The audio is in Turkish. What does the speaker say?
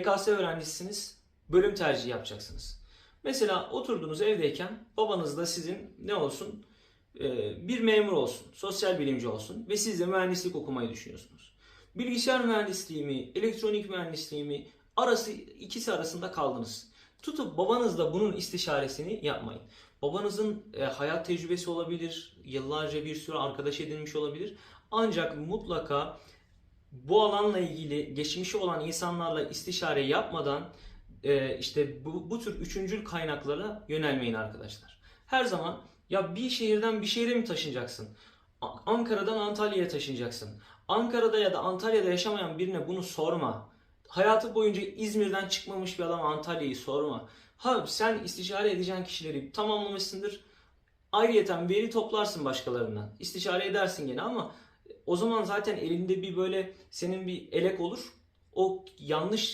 YKS öğrencisiniz, bölüm tercihi yapacaksınız. Mesela oturduğunuz evdeyken babanız da sizin ne olsun? Ee, Bir memur olsun, sosyal bilimci olsun ve siz de mühendislik okumayı düşünüyorsunuz. Bilgisayar mühendisliği mi, elektronik mühendisliği mi arası ikisi arasında kaldınız. Tutup babanızla bunun istişaresini yapmayın. Babanızın e, hayat tecrübesi olabilir, yıllarca bir sürü arkadaş edinmiş olabilir. Ancak mutlaka bu alanla ilgili geçmişi olan insanlarla istişare yapmadan e, işte bu, bu tür üçüncül kaynaklara yönelmeyin arkadaşlar. Her zaman ya bir şehirden bir şehre mi taşınacaksın? Ankara'dan Antalya'ya taşınacaksın. Ankara'da ya da Antalya'da yaşamayan birine bunu sorma. Hayatı boyunca İzmir'den çıkmamış bir adam Antalya'yı sorma. Ha sen istişare edeceğin kişileri tamamlamışsındır. Ayrıyeten veri toplarsın başkalarından. İstişare edersin gene ama o zaman zaten elinde bir böyle senin bir elek olur. O yanlış